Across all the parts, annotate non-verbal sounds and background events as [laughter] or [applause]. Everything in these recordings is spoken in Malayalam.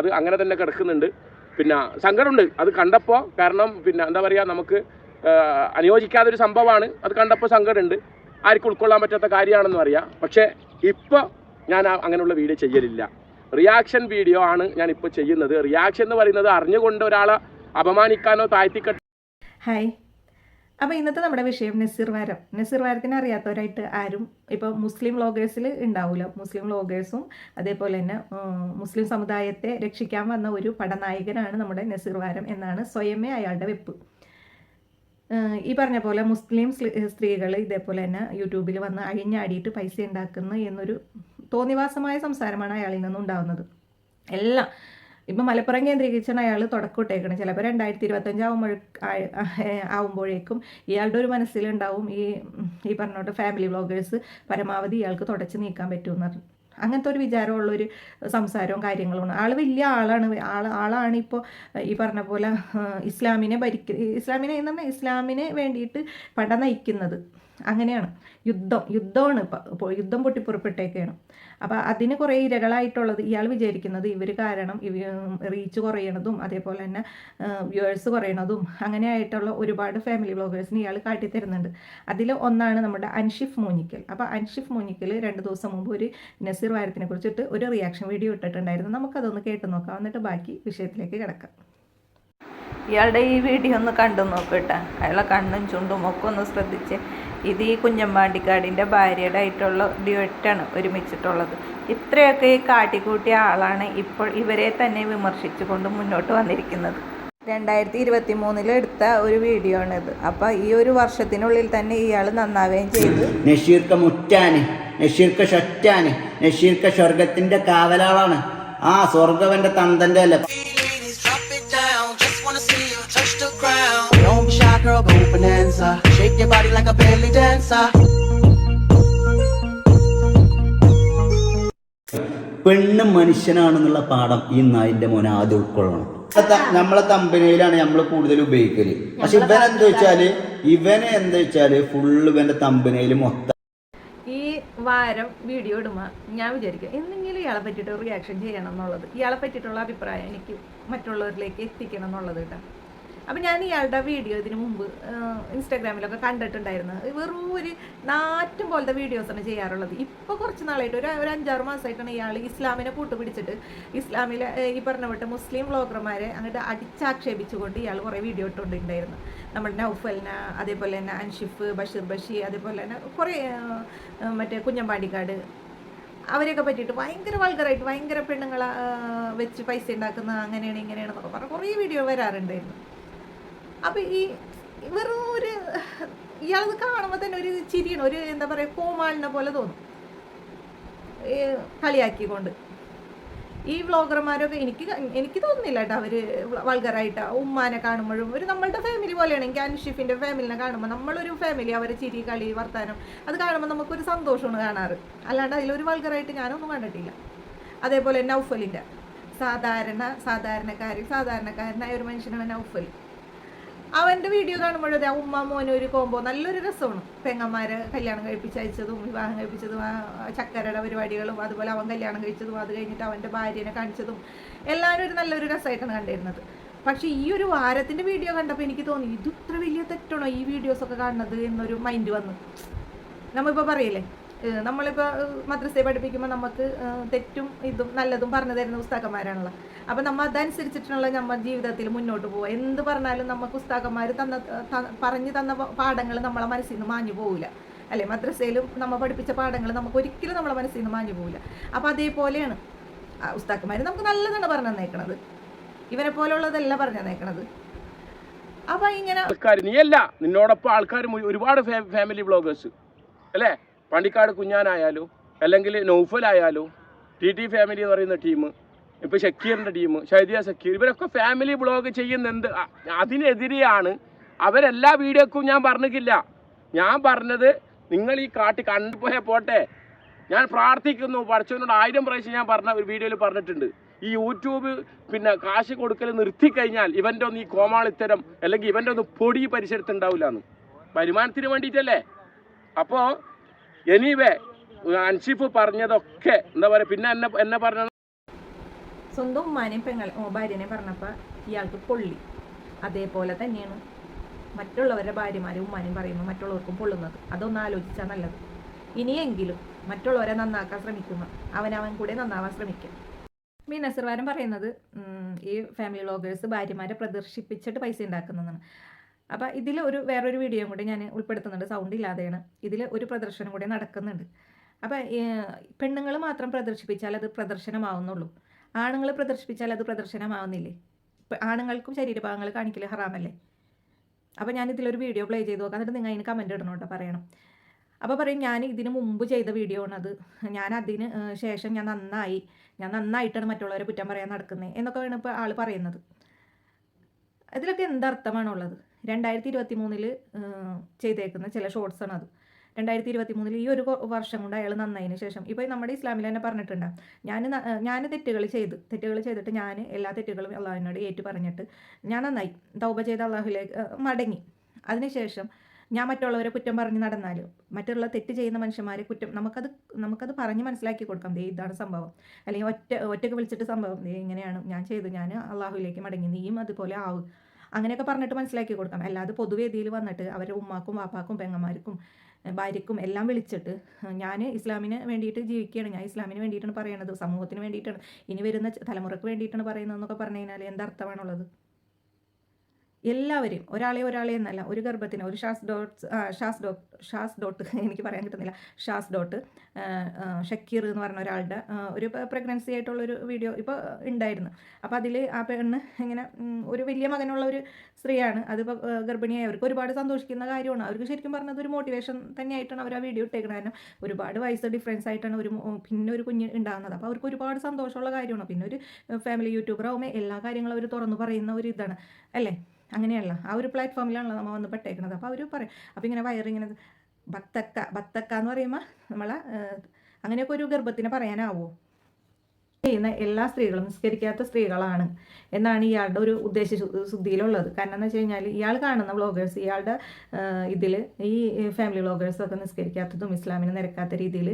അത് അങ്ങനെ തന്നെ കിടക്കുന്നുണ്ട്. പിന്നെ സങ്കടമുണ്ട്. അത് കണ്ടപ്പോൾ കാരണം പിന്നെ എന്താ പറയുക നമുക്ക് അനുയോജിക്കാത്തൊരു സംഭവമാണ്. അത് കണ്ടപ്പോൾ സങ്കടമുണ്ട്. ആർക്കും ഉൾക്കൊള്ളാൻ പറ്റാത്ത കാര്യമാണെന്ന് അറിയാം പക്ഷേ ഇപ്പോൾ ഞാൻ അങ്ങനെയുള്ള വീഡിയോ ചെയ്യലില്ല. റിയാക്ഷൻ വീഡിയോ ആണ് ഞാൻ ഇപ്പോൾ ചെയ്യുന്നത്. റിയാക്ഷൻ എന്ന് പറയുന്നത് അറിഞ്ഞുകൊണ്ട് ഒരാളെ അപമാനിക്കാനോ താഴ്ത്തിക്കെട്ടാനോ ഹായ് അപ്പോൾ ഇന്നത്തെ നമ്മുടെ വിഷയം നസീർ വാരം നസീർ വാരത്തിനെ അറിയാത്തവരായിട്ട് ആരും ഇപ്പോൾ മുസ്ലിം വ്ളോഗേഴ്സിൽ ഉണ്ടാവില്ല മുസ്ലിം വ്ളോഗേഴ്സും അതേപോലെ തന്നെ മുസ്ലിം സമുദായത്തെ രക്ഷിക്കാൻ വന്ന ഒരു പടനായകനാണ് നമ്മുടെ നസീർ വാരം എന്നാണ് സ്വയമേ അയാളുടെ വെപ്പ്. ഈ പറഞ്ഞ പോലെ മുസ്ലിം സ്ത്രീകൾ ഇതേപോലെ തന്നെ യൂട്യൂബിൽ വന്ന് അഴിഞ്ഞാടിയിട്ട് പൈസ ഉണ്ടാക്കുന്നു എന്നൊരു തോന്നിവാസമായ സംസാരമാണ് അയാളിൽ നിന്നുണ്ടാകുന്നത് എല്ലാം ഇപ്പം മലപ്പുറം കേന്ദ്രീകരിച്ചാണ് അയാൾ തുടക്കമിട്ടേക്കണത് ചിലപ്പോൾ രണ്ടായിരത്തി ഇരുപത്തഞ്ച് ആവുമ്പോൾ ആവുമ്പോഴേക്കും ഇയാളുടെ ഒരു മനസ്സിലുണ്ടാവും ഈ ഈ പറഞ്ഞോട്ട് ഫാമിലി വ്ളോഗേഴ്സ് പരമാവധി ഇയാൾക്ക് തുടച്ച് നീക്കാൻ പറ്റുമെന്ന് പറഞ്ഞു. അങ്ങനത്തെ ഒരു വിചാരമുള്ളൊരു സംസാരവും കാര്യങ്ങളുമാണ് ആൾ വലിയ ആളാണ്. ആൾ ആളാണ് ഇപ്പോൾ ഈ പറഞ്ഞ പോലെ ഇസ്ലാമിനെ ഭരിക്ക ഇസ്ലാമിനെ എന്ന് പറഞ്ഞാൽ ഇസ്ലാമിനെ വേണ്ടിയിട്ട് പട നയിക്കുന്നത്. അങ്ങനെയാണ്. യുദ്ധം യുദ്ധമാണ് ഇപ്പം ഇപ്പോൾ യുദ്ധം പൊട്ടിപ്പുറപ്പെട്ടേക്കാണ് അപ്പോൾ അതിന് കുറേ ഇരകളായിട്ടുള്ളത് ഇയാൾ വിചാരിക്കുന്നത് ഇവർ കാരണം ഇവ റീച്ച് കുറയണതും അതേപോലെ തന്നെ വ്യൂവേഴ്സ് കുറയണതും അങ്ങനെ ആയിട്ടുള്ള ഒരുപാട് ഫാമിലി ബ്ലോഗേഴ്സിന് ഇയാൾ കാട്ടിത്തരുന്നുണ്ട്. അതിൽ ഒന്നാണ് നമ്മുടെ അൻഷിഫ് മൂഞ്ഞിക്കൽ. അപ്പോൾ അൻഷിഫ് മൂഞ്ഞിക്കൽ രണ്ട് ദിവസം മുമ്പ് ഒരു നസീർ വാരത്തിനെ കുറിച്ചിട്ട് ഒരു റിയാക്ഷൻ വീഡിയോ ഇട്ടിട്ടുണ്ടായിരുന്നു. നമുക്കതൊന്ന് കേട്ട് നോക്കാം. എന്നിട്ട് ബാക്കി വിഷയത്തിലേക്ക് കിടക്കാം. ഇയാളുടെ ഈ വീഡിയോ ഒന്ന് കണ്ടു നോക്കട്ടെ അയാളെ കണ്ണും ചുണ്ടും ഒക്കെ ഒന്ന് ശ്രദ്ധിച്ച് ഇത് ഈ കുഞ്ഞമ്പാണ്ടിക്കാടിന്റെ ഭാര്യയുടെ ആയിട്ടുള്ള ഡ്യുവറ്റാണ് ഒരുമിച്ചിട്ടുള്ളത്. ഇത്രയൊക്കെ കാട്ടിക്കൂട്ടിയ ആളാണ് ഇപ്പോൾ ഇവരെ തന്നെ വിമർശിച്ചുകൊണ്ട് മുന്നോട്ട് വന്നിരിക്കുന്നത്. രണ്ടായിരത്തി ഇരുപത്തി മൂന്നിൽ എടുത്ത ഒരു വീഡിയോ ആണിത് അപ്പോൾ ഈ ഒരു വർഷത്തിനുള്ളിൽ തന്നെ ഇയാൾ നന്നാവുകയും ചെയ്തു. നഷീർക്ക മുറ്റാന് നഷീർക്ക ഷൊറ്റാന് നഷീർക്ക സ്വർഗത്തിന്റെ കാവലാളാണ്. ആ സ്വർഗവന്റെ തന്തന്റെ അല്ല. Your body like a belly dancer. പെണ്ണ് മനുഷ്യനാണെന്നുള്ള പാഠം ഈ നായിന്റെ മോനെ ആദ്യം ഉൾക്കൊള്ളണം. നമ്മളെ കമ്പനിയിലാണ് നമ്മൾ കൂടുതൽ ഉപയോഗിക്കൽ. പക്ഷെ ഇവൻ എന്താ വെച്ചാൽ ഇവനെ എന്താ വെച്ചാൽ ഫുള്ള് ഇവന്റെ തമ്പനയിൽ മൊത്തം ഈ വാരം വീഡിയോ ഇടുമ്പോൾ ഞാൻ വിചാരിക്കാം എന്തെങ്കിലും ഇയാളെ പറ്റിയിട്ട് റിയാക്ഷൻ ചെയ്യണം എന്നുള്ളത്. ഇയാളെ പറ്റിയിട്ടുള്ള അഭിപ്രായം എനിക്ക് മറ്റുള്ളവരിലേക്ക് എത്തിക്കണം എന്നുള്ളത് കേട്ടോ. അപ്പം ഞാൻ ഇയാളുടെ വീഡിയോ ഇതിനു മുമ്പ് ഇൻസ്റ്റാഗ്രാമിലൊക്കെ കണ്ടിട്ടുണ്ടായിരുന്നു. വെറും ഒരു നാറ്റും പോലത്തെ വീഡിയോസാണ് ചെയ്യാറുള്ളത്. ഇപ്പോൾ കുറച്ച് നാളായിട്ട് ഒരു ഒരു അഞ്ചാറ് മാസമായിട്ടാണ് ഇയാൾ ഇസ്ലാമിനെ കൂട്ടുപിടിച്ചിട്ട് ഇസ്ലാമിലെ ഈ പറഞ്ഞ വിട്ട് മുസ്ലിം വ്ലോഗർമാരെ അങ്ങോട്ട് അടിച്ചാക്ഷേപിച്ചുകൊണ്ട് ഇയാൾ കുറേ വീഡിയോ ഇട്ടുകൊണ്ടിട്ടുണ്ടായിരുന്നു നമ്മുടെ നൗഫലിന അതേപോലെ തന്നെ അൻഷിഫ് ബഷീർ ബഷി അതേപോലെ തന്നെ കുറേ മറ്റേ കുഞ്ഞമ്പാടിക്കാട് അവരെയൊക്കെ പറ്റിയിട്ട് ഭയങ്കര വൾഗറായിട്ട് ഭയങ്കര പെണ്ണുങ്ങളെ വെച്ച് പൈസ ഉണ്ടാക്കുന്ന അങ്ങനെയാണ് ഇങ്ങനെയാണെന്നൊക്കെ പറഞ്ഞ് കുറേ വീഡിയോ വരാറുണ്ടായിരുന്നു. അപ്പം ഈ വെറും ഒരു ഇയാളത് കാണുമ്പോൾ തന്നെ ഒരു ചിരിയാണ് ഒരു എന്താ പറയുക കോമാളിനെ പോലെ തോന്നും. കളിയാക്കിക്കൊണ്ട്. ഈ വ്ളോഗർമാരൊക്കെ എനിക്ക് എനിക്ക് തോന്നുന്നില്ല കേട്ടോ അവർ വൾഗറായിട്ട് ഉമ്മാനെ കാണുമ്പോഴും ഒരു നമ്മളുടെ ഫാമിലി പോലെയാണ്. എനിക്ക് അനുഷിഫിന്റെ ഫാമിലിനെ കാണുമ്പോൾ നമ്മളൊരു ഫാമിലി അവരെ ചിരി കളി വർത്താനം അത് കാണുമ്പോൾ നമുക്കൊരു സന്തോഷമാണ് കാണാറ്. അല്ലാണ്ട് അതിലൊരു വൾഗറായിട്ട് ഞാനൊന്നും കണ്ടിട്ടില്ല. അതേപോലെ നൗഫലിന്റെ സാധാരണ സാധാരണക്കാരിൽ സാധാരണക്കാരനായ ഒരു മനുഷ്യനാണ് നൗഫൽ. അവന്റെ വീഡിയോ കാണുമ്പോഴത് ആ ഉമ്മ മോനും ഒരു കോമ്പോ നല്ലൊരു രസമാണ്. പെങ്ങന്മാരെ കല്യാണം കഴിപ്പിച്ചയച്ചതും വിവാഹം കഴിപ്പിച്ചതും ചക്കരയുടെ പരിപാടികളും അതുപോലെ അവൻ കല്യാണം കഴിച്ചതും അത് കഴിഞ്ഞിട്ട് അവന്റെ ഭാര്യനെ കാണിച്ചതും എല്ലാവരും ഒരു നല്ലൊരു രസമായിട്ടാണ് കണ്ടിരുന്നത്. പക്ഷേ ഈ ഒരു വാരത്തിന്റെ വീഡിയോ കണ്ടപ്പോൾ എനിക്ക് തോന്നി ഇത് ഇത്ര വലിയ തെറ്റാണോ ഈ വീഡിയോസ് ഒക്കെ കാണുന്നത്? എന്നൊരു മൈൻഡ് വന്നു. നമ്മളിപ്പോൾ പറയില്ലേ? നമ്മളിപ്പോൾ മദ്രസയെ പഠിപ്പിക്കുമ്പോൾ നമുക്ക് തെറ്റും ഇതും നല്ലതും പറഞ്ഞു തരുന്ന പുസ്തകന്മാരാണല്ലോ. അപ്പം നമ്മൾ അതനുസരിച്ചിട്ടുള്ള നമ്മൾ ജീവിതത്തിൽ മുന്നോട്ട് പോവുക എന്ത് പറഞ്ഞാലും നമുക്ക് പുസ്തകന്മാർ തന്ന പറഞ്ഞു തന്ന പാഠങ്ങൾ നമ്മളെ മനസ്സിൽ നിന്ന് മാഞ്ഞു പോവില്ല അല്ലേ മദ്രസയിലും നമ്മൾ പഠിപ്പിച്ച പാഠങ്ങൾ നമുക്ക് ഒരിക്കലും നമ്മളെ മനസ്സിൽ നിന്ന് മാഞ്ഞു പോവില്ല അപ്പോൾ അതേപോലെയാണ് ഉസ്താക്കന്മാർ നമുക്ക് നല്ലതാണ് പറഞ്ഞു തന്നേക്കണത് ഇവരെ പോലുള്ളതല്ല പറഞ്ഞു തന്നേക്കണത് അപ്പൊ ഇങ്ങനെ നീയല്ല നിന്നോടൊപ്പം ആൾക്കാർ ഒരുപാട് ഫാമിലി ബ്ലോഗേഴ്സ്. അല്ലേ? പണ്ടിക്കാട് കുഞ്ഞാനായാലും അല്ലെങ്കിൽ നൗഫലായാലും ടി ടി ഫാമിലി എന്ന് പറയുന്ന ടീം ഇപ്പോൾ ഷക്കീറിന്റെ ടീം ഷൈദിയ സക്കീർ ഇവരൊക്കെ ഫാമിലി ബ്ലോഗ് ചെയ്യുന്ന എന്ത് അതിനെതിരെയാണ് അവരെല്ലാ വീഡിയോക്കും ഞാൻ പറഞ്ഞിട്ടില്ല. ഞാൻ പറഞ്ഞത് നിങ്ങൾ ഈ കാട്ടി കണ്ടുപോയ പോട്ടെ. ഞാൻ പ്രാർത്ഥിക്കുന്നു പഠിച്ചവനോട് ആയിരം പ്രാവശ്യം ഞാൻ പറഞ്ഞ ഒരു വീഡിയോയിൽ പറഞ്ഞിട്ടുണ്ട്. ഈ യൂട്യൂബ് പിന്നെ കാശ് കൊടുക്കൽ നിർത്തിക്കഴിഞ്ഞാൽ ഇവന്റെ ഒന്ന് ഈ കോമാളിത്തരം അല്ലെങ്കിൽ ഇവന്റെ ഒന്ന് പൊടി പരിസരത്ത് ഉണ്ടാവില്ല എന്ന്. വരുമാനത്തിന് വേണ്ടിയിട്ടല്ലേ? അപ്പോൾ എനിവേ അൻഷിഫ് പറഞ്ഞതൊക്കെ എന്താ പറയുക പിന്നെ എന്നെ എന്നെ പറഞ്ഞ സ്വന്തം ഉമ്മാനെയും പെങ്ങൾ ഓ, ഭാര്യനെയും പറഞ്ഞപ്പോൾ ഇയാൾക്ക് പൊള്ളി. അതേപോലെ തന്നെയാണ് മറ്റുള്ളവരുടെ ഭാര്യമാരും ഉമ്മാനെയും പറയുമ്പോൾ മറ്റുള്ളവർക്കും പൊള്ളുന്നത്. അതൊന്ന് ആലോചിച്ചാൽ നല്ലത്. ഇനിയെങ്കിലും മറ്റുള്ളവരെ നന്നാക്കാൻ ശ്രമിക്കുന്ന. അവനവൻ കൂടെ നന്നാവാൻ ശ്രമിക്കും. ഈ നസർവാരം പറയുന്നത് ഈ ഫാമിലി വ്ളോഗേഴ്സ് ഭാര്യമാരെ പ്രദർശിപ്പിച്ചിട്ട് പൈസ ഉണ്ടാക്കുന്നതാണ്. അപ്പോൾ ഇതിൽ ഒരു വേറൊരു വീഡിയോ കൂടി ഞാൻ ഉൾപ്പെടുത്തുന്നുണ്ട്. സൗണ്ട് ഇല്ലാതെയാണ്. ഇതിൽ ഒരു പ്രദർശനം കൂടി നടക്കുന്നുണ്ട്. അപ്പോൾ പെണ്ണുങ്ങൾ മാത്രം പ്രദർശിപ്പിച്ചാൽ അത് പ്രദർശനമാവുന്നുള്ളൂ. ആണുങ്ങൾ പ്രദർശിപ്പിച്ചാൽ അത് പ്രദർശനമാവുന്നില്ലേ? ആണുങ്ങൾക്കും ശരീരഭാഗങ്ങൾ കാണിക്കൽ ഹറാമല്ലേ? അപ്പോൾ ഞാൻ ഇതിലൊരു വീഡിയോ പ്ലേ ചെയ്ത് നോക്കാം. എന്നിട്ട് നിങ്ങൾ അതിന് കമന്റ് ഇടണം കേട്ടോ പറയണം. അപ്പോൾ പറയും ഞാൻ ഇതിന് മുമ്പ് ചെയ്ത വീഡിയോ ആണത്. ഞാൻ അതിന് ശേഷം ഞാൻ നന്നായി. ഞാൻ നന്നായിട്ടാണ് മറ്റുള്ളവരെ കുറ്റം പറയാൻ നടക്കുന്നത് എന്നൊക്കെ വേണം ഇപ്പോൾ ആൾ പറയുന്നത്. ഇതിലൊക്കെ എന്തർത്ഥമാണുള്ളത് രണ്ടായിരത്തി ഇരുപത്തി മൂന്നിൽ ചെയ്തേക്കുന്ന ചില ഷോർട്സ് ആണ് അത് രണ്ടായിരത്തി ഇരുപത്തി മൂന്നിൽ ഈ ഒരു വർഷം കൊണ്ട് അയാൾ നന്നതിന് ശേഷം. ഇപ്പോൾ നമ്മുടെ ഇസ്ലാമിൽ തന്നെ പറഞ്ഞിട്ടുണ്ട്. ഞാൻ ഞാൻ തെറ്റുകൾ ചെയ്ത് തെറ്റുകൾ ചെയ്തിട്ട് ഞാൻ എല്ലാ തെറ്റുകളും അള്ളാഹുവിനോട് ഏറ്റു പറഞ്ഞിട്ട് ഞാൻ നന്നായി. തൗബ ചെയ്ത് അള്ളാഹുലേക്ക് മടങ്ങി. അതിനുശേഷം ഞാൻ മറ്റുള്ളവരെ കുറ്റം പറഞ്ഞ് നടന്നാലും മറ്റുള്ള തെറ്റ് ചെയ്യുന്ന മനുഷ്യന്മാരെ കുറ്റം നമുക്കത് നമുക്കത് പറഞ്ഞ് മനസ്സിലാക്കി കൊടുക്കാം. ദേ ഇതാണ് സംഭവം. അല്ലെങ്കിൽ ഒറ്റ ഒറ്റയ്ക്ക് വിളിച്ചിട്ട് സംഭവം ദേ ഇങ്ങനെയാണ് ഞാൻ ചെയ്തു ഞാൻ അള്ളാഹുലേക്ക് മടങ്ങി. നീയും അതുപോലെ ആവും. അങ്ങനെയൊക്കെ പറഞ്ഞിട്ട് മനസ്സിലാക്കി കൊടുക്കാം അല്ലാതെ പൊതുവേദിയിൽ വന്നിട്ട് അവരുടെ ഉമ്മാക്കും വാപ്പാക്കും പെങ്ങന്മാർക്കും ഭാര്യക്കും എല്ലാം വിളിച്ചിട്ട് ഞാൻ ഇസ്ലാമിന് വേണ്ടിയിട്ട് ജീവിക്കുകയാണ്. ഞാൻ ഇസ്ലാമിന് വേണ്ടിയിട്ടാണ് പറയുന്നത് സമൂഹത്തിന് വേണ്ടിയിട്ടാണ്. ഇനി വരുന്ന തലമുറയ്ക്ക് വേണ്ടിയിട്ടാണ് പറയുന്നതെന്നൊക്കെ പറഞ്ഞു കഴിഞ്ഞാൽ എന്തർത്ഥമാണുള്ളത് എല്ലാവരെയും ഒരാളെ ഒരാളെ എന്നല്ല ഒരു ഗർഭത്തിന് ഒരു ഷാസ് ഡോട്ട് ഷാസ് ഡോട്ട് ഷാസ് ഡോട്ട് [laughs] എനിക്ക് പറയാൻ കിട്ടുന്നില്ല ഷാസ് ഡോട്ട് ഷക്കീർ എന്ന് പറഞ്ഞ ഒരാളുടെ ഒരു പ്രഗ്നൻസി ആയിട്ടുള്ള ഒരു വീഡിയോ ഇപ്പോൾ ഉണ്ടായിരുന്നു. അപ്പോൾ അതിൽ ആ പെണ്ണ് ഇങ്ങനെ ഒരു വലിയ മകനുള്ള ഒരു സ്ത്രീയാണ്. അതിപ്പോൾ ഗർഭിണിയായി. അവർക്ക് ഒരുപാട് സന്തോഷിക്കുന്ന കാര്യമാണ്. അവർക്ക് ശരിക്കും പറഞ്ഞത് ഒരു മോട്ടിവേഷൻ തന്നെയായിട്ടാണ് അവർ ആ വീഡിയോ ഇട്ടേക്കുന്നത് കാരണം ഒരുപാട് വയസ്സ് ഡിഫറൻസ് ആയിട്ടാണ് ഒരു പിന്നെ ഒരു കുഞ്ഞ് ഉണ്ടാകുന്നത്. അപ്പോൾ അവർക്ക് ഒരുപാട് സന്തോഷമുള്ള കാര്യമാണ്. പിന്നെ ഒരു ഫാമിലി യൂട്യൂബർ ആവുമ്പോൾ എല്ലാ കാര്യങ്ങളും അവർ തുറന്നു പറയുന്ന ഒരു ഇതാണ്. അല്ലേ? അങ്ങനെയല്ല. ആ ഒരു പ്ലാറ്റ്ഫോമിലാണല്ലോ നമ്മൾ വന്ന് പെട്ടേക്കുന്നത് അപ്പോൾ അവർ പറയും അപ്പോൾ ഇങ്ങനെ വയറിങ്ങനെ ബത്തക്ക ബത്തക്ക എന്ന് പറയുമ്പോൾ നമ്മളെ അങ്ങനെയൊക്കെ ഒരു ഗർഭത്തിന് പറയാനാവോ? ചെയ്യുന്ന എല്ലാ സ്ത്രീകളും നിസ്കരിക്കാത്ത സ്ത്രീകളാണ് എന്നാണ് ഇയാളുടെ ഒരു ഉദ്ദേശ ശുദ്ധിയിലുള്ളത്. കാരണം എന്ന് വെച്ച് കഴിഞ്ഞാൽ ഇയാൾ കാണുന്ന വ്ളോഗേഴ്സ് ഇയാളുടെ ഇതിൽ ഈ ഫാമിലി വ്ളോഗേഴ്സൊക്കെ നിസ്കരിക്കാത്തതും ഇസ്ലാമിനെ നിരക്കാത്ത രീതിയിൽ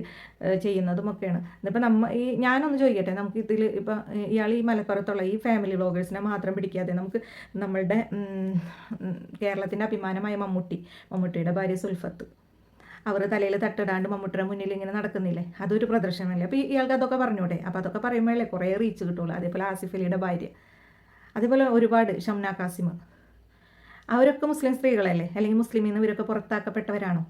ചെയ്യുന്നതും ഒക്കെയാണ്. ഇന്നിപ്പോൾ നമ്മ ഈ ഞാനൊന്ന് ചോദിക്കട്ടെ? നമുക്ക് ഇതിൽ ഇപ്പോൾ ഇയാൾ ഈ മലപ്പുറത്തുള്ള ഈ ഫാമിലി വ്ളോഗേഴ്സിനെ മാത്രം പിടിക്കാതെ നമുക്ക് നമ്മളുടെ കേരളത്തിന്റെ അഭിമാനമായ മമ്മൂട്ടി മമ്മൂട്ടിയുടെ ഭാര്യ സുൽഫത്ത്. അവർ തലയിൽ തട്ടിടാണ്ട് മമ്മൂട്ടിയുടെ മുന്നിൽ ഇങ്ങനെ നടക്കുന്നില്ലേ? അതൊരു പ്രദർശനമല്ലേ? അപ്പോൾ ഇയാൾക്ക് അതൊക്കെ പറഞ്ഞൂടെ? അപ്പോൾ അതൊക്കെ പറയുമ്പോഴല്ലേ കുറേ റീച്ച് കിട്ടുള്ളൂ. അതേപോലെ ആസിഫ് അലിയുടെ ഭാര്യ. അതേപോലെ ഒരുപാട് ഷംന കാസിം അവരൊക്കെ മുസ്ലിം സ്ത്രീകളല്ലേ? അല്ലെങ്കിൽ മുസ്ലിമിൽ നിന്ന് ഇവരൊക്കെ പുറത്താക്കപ്പെട്ടവരാണോ?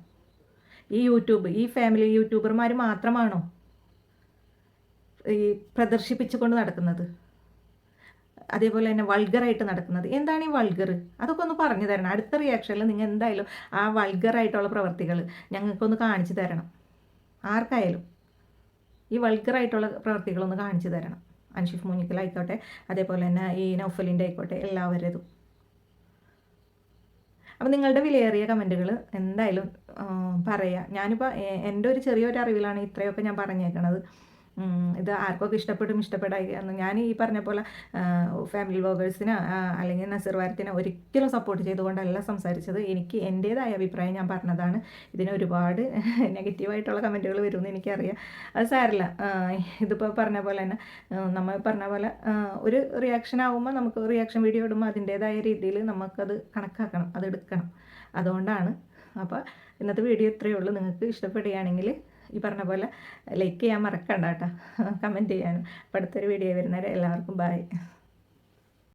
ഈ യൂട്യൂബ് ഈ ഫാമിലി യൂട്യൂബർമാർ മാത്രമാണോ ഈ പ്രദർശിപ്പിച്ചുകൊണ്ട് നടക്കുന്നത്? അതേപോലെ തന്നെ വൾഗറായിട്ട് നടക്കുന്നത്. എന്താണ് ഈ വൾഗർ അതൊക്കെ ഒന്ന് പറഞ്ഞു തരണം. അടുത്ത റിയാക്ഷനിൽ നിങ്ങൾ എന്തായാലും ആ വൾഗറായിട്ടുള്ള പ്രവർത്തികൾ ഞങ്ങൾക്കൊന്ന് കാണിച്ചു തരണം. ആർക്കായാലും ഈ വൾഗറായിട്ടുള്ള പ്രവർത്തികളൊന്ന് കാണിച്ചു തരണം. അൻഷിഫ് മുനിക്കലായിക്കോട്ടെ അതേപോലെ തന്നെ ഈ നൗഫലിന്റെ ആയിക്കോട്ടെ എല്ലാവരതും അപ്പോൾ നിങ്ങളുടെ വിലയേറിയ കമന്റുകൾ എന്തായാലും പറയുക ഞാനിപ്പോൾ എന്റെ ഒരു ചെറിയൊരു അറിവിലാണ് ഇത്രയൊക്കെ ഞാൻ പറഞ്ഞേക്കണത്. ഇത് ആർക്കൊക്കെ ഇഷ്ടപ്പെടും ഇഷ്ടപ്പെടായി എന്ന് ഞാൻ ഈ പറഞ്ഞ പോലെ ഫാമിലി വ്ളോഗേഴ്സിന് അല്ലെങ്കിൽ നസീർ വാരത്തിനെ ഒരിക്കലും സപ്പോർട്ട് ചെയ്തുകൊണ്ടല്ല സംസാരിച്ചത്. എനിക്ക് എന്റേതായ അഭിപ്രായം ഞാൻ പറഞ്ഞതാണ്. ഇതിന് ഒരുപാട് നെഗറ്റീവായിട്ടുള്ള കമന്റുകൾ വരുമെന്ന് എനിക്കറിയാം. അത് സാരില്ല. ഇതിപ്പോൾ പറഞ്ഞ പോലെ തന്നെ നമ്മൾ പറഞ്ഞ പോലെ ഒരു റിയാക്ഷൻ ആകുമ്പോൾ നമുക്ക് റിയാക്ഷൻ വീഡിയോ ഇടുമ്പോൾ അതിന്റേതായ രീതിയിൽ നമുക്കത് കണക്കാക്കണം അത് എടുക്കണം. അതുകൊണ്ടാണ്. അപ്പോൾ ഇന്നത്തെ വീഡിയോ ഇത്രയേ ഉള്ളൂ. നിങ്ങൾക്ക് ഇഷ്ടപ്പെടുകയാണെങ്കിൽ ഈ പറഞ്ഞ പോലെ ലൈക്ക് ചെയ്യാൻ മറക്കണ്ട കേട്ടോ. കമന്റ് ചെയ്യാനും. അപ്പോൾ അടുത്തൊരു വീഡിയോ വരുന്നവരെ എല്ലാവർക്കും ബൈ